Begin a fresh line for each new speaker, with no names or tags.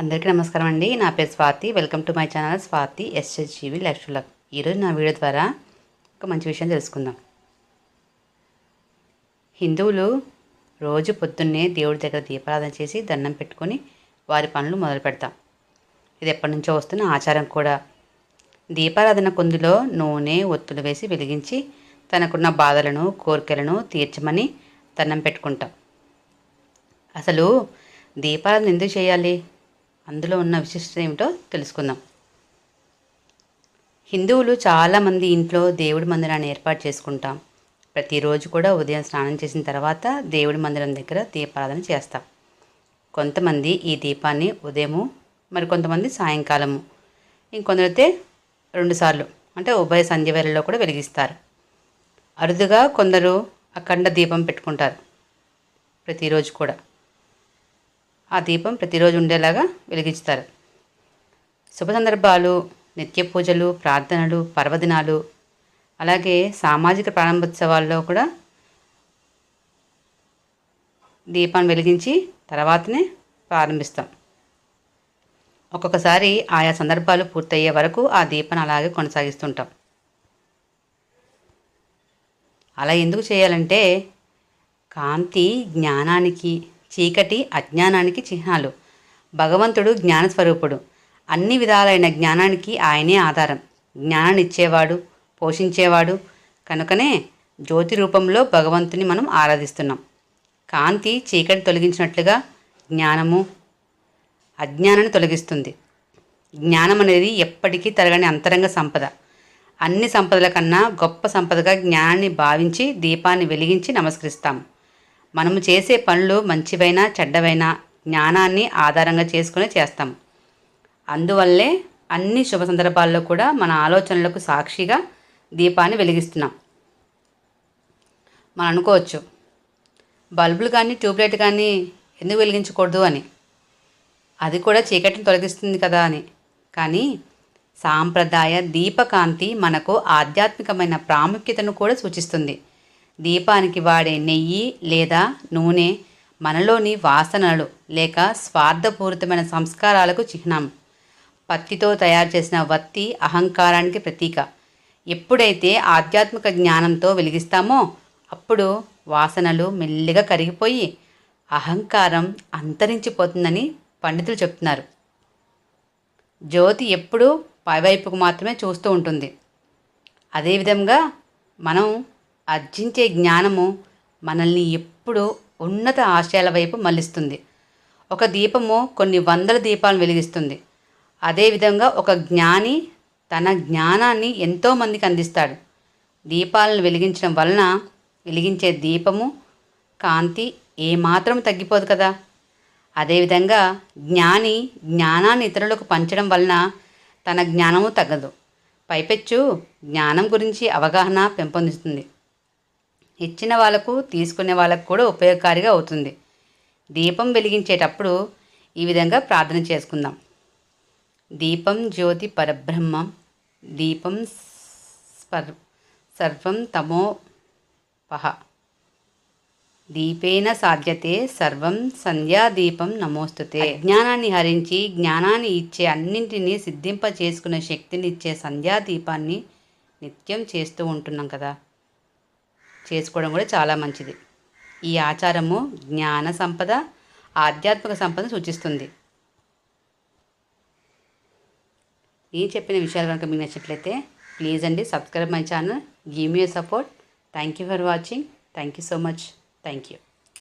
అందరికీ నమస్కారం అండి. నా పేరు Swathi. Welcome to my channel Swathi ఎస్హెచ్జీవి life luck ఈరోజు నా వీడియో ద్వారా ఒక మంచి విషయం తెలుసుకుందాం. హిందువులు రోజు పొద్దున్నే దేవుడి దగ్గర దీపారాధన చేసి దండం పెట్టుకొని వారి పనులు మొదలు పెడతాం. ఇది ఎప్పటి నుంచో వస్తున్న ఆచారం కూడా. దీపారాధన కొందులో నూనె ఒత్తులు వేసి వెలిగించి తనకున్న బాధలను కోరికలను తీర్చమని దండం పెట్టుకుంటాం. అసలు దీపారాధన ఎందుకు చేయాలి? అందులో ఉన్న విశిష్టత ఏమిటో తెలుసుకుందాం. హిందువులు చాలామంది ఇంట్లో దేవుడి మందిరాన్ని ఏర్పాటు చేసుకుంటాం. ప్రతిరోజు కూడా ఉదయం స్నానం చేసిన తర్వాత దేవుడి మందిరం దగ్గర దీపారాధన చేస్తాం. కొంతమంది ఈ దీపాన్ని ఉదయము మరి కొంతమంది సాయంకాలము. ఇంకొందరైతే రెండుసార్లు అంటే ఉభయ సంధ్య వేళల్లో కూడా వెలిగిస్తారు. అరుదుగా కొందరు అఖండ దీపం పెట్టుకుంటారు ప్రతిరోజు కూడా. ఆ దీపం ప్రతిరోజు ఉండేలాగా వెలిగిస్తారు శుభ సందర్భాలు నిత్య పూజలు ప్రార్థనలు పర్వదినాలు అలాగే సామాజిక ప్రారంభోత్సవాల్లో కూడా దీపాన్ని వెలిగించి తర్వాతనే ప్రారంభిస్తాం. ఒక్కొక్కసారి ఆయా సందర్భాలు పూర్తయ్యే వరకు ఆ దీపాన్ని అలాగే కొనసాగిస్తుంటాం. అలా ఎందుకు చేయాలంటే కాంతి జ్ఞానానికి చీకటి అజ్ఞానానికి చిహ్నాలు. భగవంతుడు జ్ఞానస్వరూపుడు. అన్ని విధాలైన జ్ఞానానికి ఆయనే ఆధారం. జ్ఞానాన్ని ఇచ్చేవాడు పోషించేవాడు. కనుకనే జ్యోతి రూపంలో భగవంతుని మనం ఆరాధిస్తున్నాం. కాంతి చీకటి తొలగించినట్లుగా జ్ఞానము అజ్ఞానాన్ని తొలగిస్తుంది. జ్ఞానం అనేది ఎప్పటికీ తరగని అంతరంగ సంపద. అన్ని సంపదల కన్నా గొప్ప సంపదగా జ్ఞానాన్ని భావించి దీపాన్ని వెలిగించి నమస్కరిస్తాం. మనము చేసే పనులు మంచివైనా చెడ్డవైనా జ్ఞానాన్ని ఆధారంగా చేసుకుని చేస్తాం. అందువల్లే అన్ని శుభ సందర్భాల్లో కూడా మన ఆలోచనలకు సాక్షిగా దీపాన్ని వెలిగిస్తున్నాం. మనం అనుకోవచ్చు బల్బులు కానీ ట్యూబ్లైట్ కానీ ఎందుకు వెలిగించకూడదు అని. అది కూడా చీకటిని తొలగిస్తుంది కదా అని. కానీ సాంప్రదాయ దీపకాంతి మనకు ఆధ్యాత్మికమైన ప్రాముఖ్యతను కూడా సూచిస్తుంది. దీపానికి వాడే నెయ్యి లేదా నూనె మనలోని వాసనలు లేక స్వార్థపూరితమైన సంస్కారాలకు చిహ్నం. పత్తితో తయారు చేసిన వత్తి అహంకారానికి ప్రతీక. ఎప్పుడైతే ఆధ్యాత్మిక జ్ఞానంతో వెలిగిస్తామో అప్పుడు వాసనలు మెల్లిగా కరిగిపోయి అహంకారం అంతరించిపోతుందని పండితులు చెప్తున్నారు. జ్యోతి ఎప్పుడూ పైవైపుకు మాత్రమే చూస్తూ ఉంటుంది. అదేవిధంగా మనం అర్జించే జ్ఞానము మనల్ని ఎప్పుడూ ఉన్నత ఆశయాల వైపు మళ్ళిస్తుంది. ఒక దీపము కొన్ని వందల దీపాలను వెలిగిస్తుంది. అదేవిధంగా ఒక జ్ఞాని తన జ్ఞానాన్ని ఎంతోమందికి అందిస్తాడు. దీపాలను వెలిగించడం వలన వెలిగించే దీపము కాంతి ఏమాత్రం తగ్గిపోదు కదా. అదేవిధంగా జ్ఞాని జ్ఞానాన్ని ఇతరులకు పంచడం వలన తన జ్ఞానము తగ్గదు. పైపెచ్చు జ్ఞానం గురించి అవగాహన పెంపొందిస్తుంది. ఇచ్చిన వాళ్ళకు తీసుకునే వాళ్ళకు కూడా ఉపయోగకారిగా అవుతుంది. దీపం వెలిగించేటప్పుడు ఈ విధంగా ప్రార్థన చేసుకుందాం. దీపం జ్యోతి పరబ్రహ్మం దీపం స్పర్ సర్వం తమో పహ. దీపేన సాధ్యతే సర్వం సంధ్యాదీపం నమోస్తుతే. జ్ఞానాన్ని హరించి జ్ఞానాన్ని ఇచ్చే అన్నింటినీ సిద్ధింప చేసుకునే శక్తినిచ్చే సంధ్యాదీపాన్ని నిత్యం చేస్తూ ఉంటున్నాం కదా. చేసుకోవడం కూడా చాలా మంచిది. ఈ ఆచారము జ్ఞాన సంపద ఆధ్యాత్మిక సంపద సూచిస్తుంది. నేను చెప్పిన విషయాలు కనుక మీకు నచ్చినట్లయితే ప్లీజ్ అండి subscribe my channel. Give me support thank you for watching thank you so much thank you